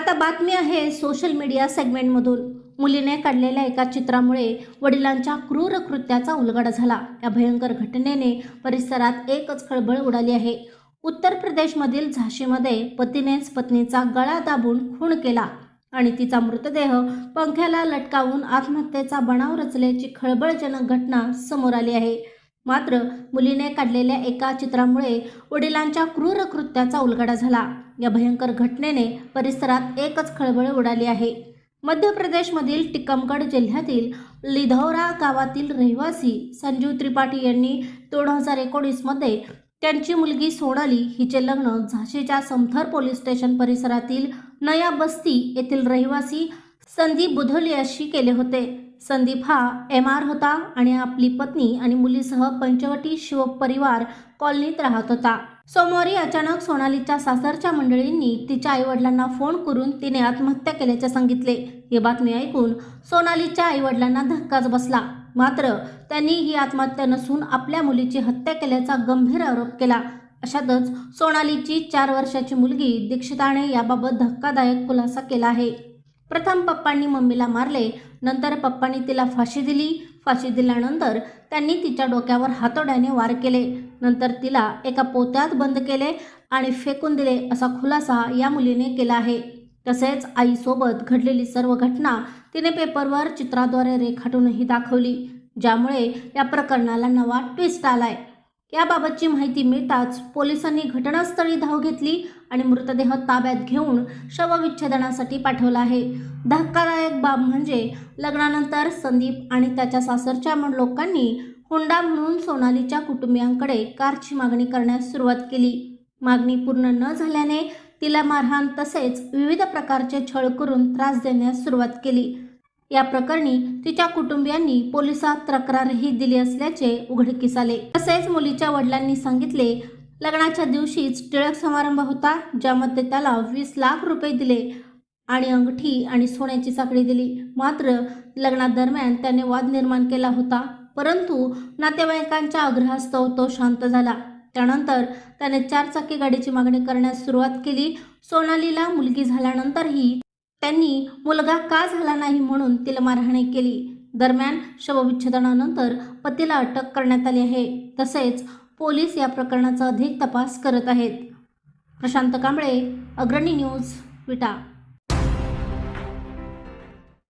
आता बातमी आहे सोशल मीडिया सेगमेंटमधून मुलीने काढलेल्या एका चित्रामुळे वडिलांच्या क्रूर कृत्याचा उलगडा झाला. या भयंकर घटनेने परिसरात एकच खळबळ उडाली आहे. उत्तर प्रदेशमधील झाशीमध्ये पतीनेच पत्नीचा गळा दाबून खून केला आणि तिचा मृतदेह पंख्याला लटकावून आत्महत्येचा बनाव रचल्याची खळबळजनक घटना समोर आली आहे. मात्र मुलीने काढलेल्या एका चित्रामुळे वडिलांच्या क्रूर कृत्याचा उलगडा झाला. या भयंकर घटनेने परिसरात एकच खळबळ उडाली आहे. मध्य प्रदेशमधील टिकमगड जिल्ह्यातील लिधौरा गावातील रहिवासी संजीव त्रिपाठी यांनी दोन हजार एकोणीसमध्ये त्यांची मुलगी सोनाली हिचे लग्न झाशीच्या समथर पोलीस स्टेशन परिसरातील नया बस्ती येथील रहिवासी संदीप बुधोलियाशी केले होते. संदीप हा एम आर होता आणि आपली पत्नी आणि मुलीसह पंचवटी शिवपरिवार कॉलनीत राहत होता. सोमवारी अचानक सोनालीच्या सासरच्या मंडळींनी तिच्या आईवडिलांना फोन करून तिने आत्महत्या केल्याचे सांगितले. ही बातमी ऐकून सोनालीच्या आईवडिलांना धक्काच बसला. मात्र त्यांनी ही आत्महत्या नसून आपल्या मुलीची हत्या केल्याचा गंभीर आरोप केला. अशातच सोनालीची चार वर्षाची मुलगी दीक्षिताने याबाबत धक्कादायक खुलासा केला आहे. प्रथम पप्पांनी मम्मीला मारले नंतर पप्पांनी तिला फाशी दिली. फाशी दिल्यानंतर त्यांनी तिच्या डोक्यावर हातोड्याने वार केले. नंतर तिला एका पोत्यात बंद केले आणि फेकून दिले असा खुलासा या मुलीने केला आहे. तसेच आईसोबत घडलेली सर्व घटना तिने पेपरवर चित्राद्वारे रेखाटूनही दाखवली ज्यामुळे या प्रकरणाला नवा ट्विस्ट आलाय. याबाबतची माहिती मिळताच पोलिसांनी घटनास्थळी धाव घेतली आणि मृतदेह ताब्यात घेऊन शवविच्छेदनासाठी पाठवला आहे. धक्कादायक बाब म्हणजे लग्नानंतर संदीप आणि त्याच्या सासरच्या मन लोकांनी हुंडा म्हणून सोनालीच्या कुटुंबियांकडे कारची मागणी करण्यास सुरुवात केली. मागणी पूर्ण न झाल्याने तिला मारहाण तसेच विविध प्रकारचे छळ करून त्रास देण्यास सुरुवात केली. या प्रकरणी तिच्या कुटुंबियांनी पोलिसात तक्रारही दिली असल्याचे उघडकीस आले. तसेच मुलीच्या वडिलांनी सांगितले लग्नाच्या दिवशीच टिळक समारंभ होता ज्यामध्ये त्याला वीस लाख रुपये दिले आणि अंगठी आणि सोन्याची साखळी दिली. मात्र लग्नादरम्यान त्याने वाद निर्माण केला होता परंतु नातेवाईकांच्या आग्रहास्तव तो शांत झाला. त्यानंतर त्याने चारचाकी गाडीची मागणी करण्यास सुरुवात केली. सोनालीला मुलगी झाल्यानंतरही त्यांनी मुलगा का झाला नाही म्हणून तिला मारहाणी केली. दरम्यान शवविच्छेदनानंतर पतीला अटक करण्यात आली आहे. तसेच पोलीस या प्रकरणाचा अधिक तपास करत आहेत. प्रशांत कांबळे अग्रणी न्यूज विटा.